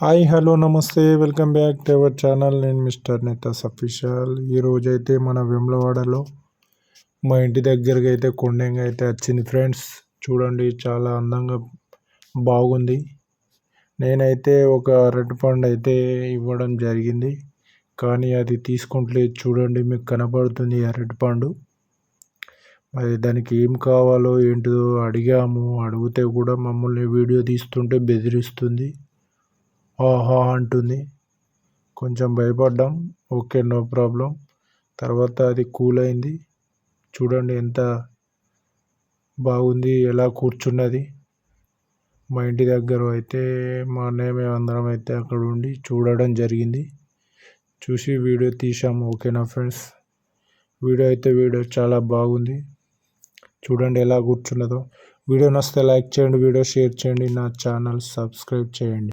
Hi hello నమస్తే. Welcome back to our channel. నేను mister Netas official. ఈరోజైతే మన వెమ్లవాడలో మా ఇంటి దగ్గరకి అయితే కొండంగా అయితే వచ్చింది ఫ్రెండ్స్. చూడండి చాలా అందంగా బాగుంది. నేనైతే ఒక రెడ్ పండు అయితే ఇవ్వడం జరిగింది. కానీ అది తీసుకుంటలేదు. చూడండి మీకు కనబడుతుంది ఆ రెడ్ పండు మరి దానికి ఏం కావాలో ఏంటో అడిగాము. అడిగితే కూడా మమ్మల్ని వీడియో తీస్తుంటే బెదిరిస్తుంది. ఆహా అంటుంది. కొంచెం భయపడ్డాం. Okay no problem. తర్వాత అది కూల్ అయింది. చూడండి ఎంత బాగుంది ఎలా కూర్చున్నది. మా ఇంటి దగ్గర అయితే మా అన్నయ్య మేమందరం అయితే అక్కడ ఉండి చూడడం జరిగింది. చూసి వీడియో తీసాము ఓకేనా ఫ్రెండ్స్? వీడియో అయితే వీడియో చాలా బాగుంది. చూడండి ఎలా కూర్చున్నదో. వీడియో నచ్చితే లైక్ చేయండి వీడియో షేర్ చేయండి. నా ఛానల్ సబ్స్క్రైబ్ చేయండి.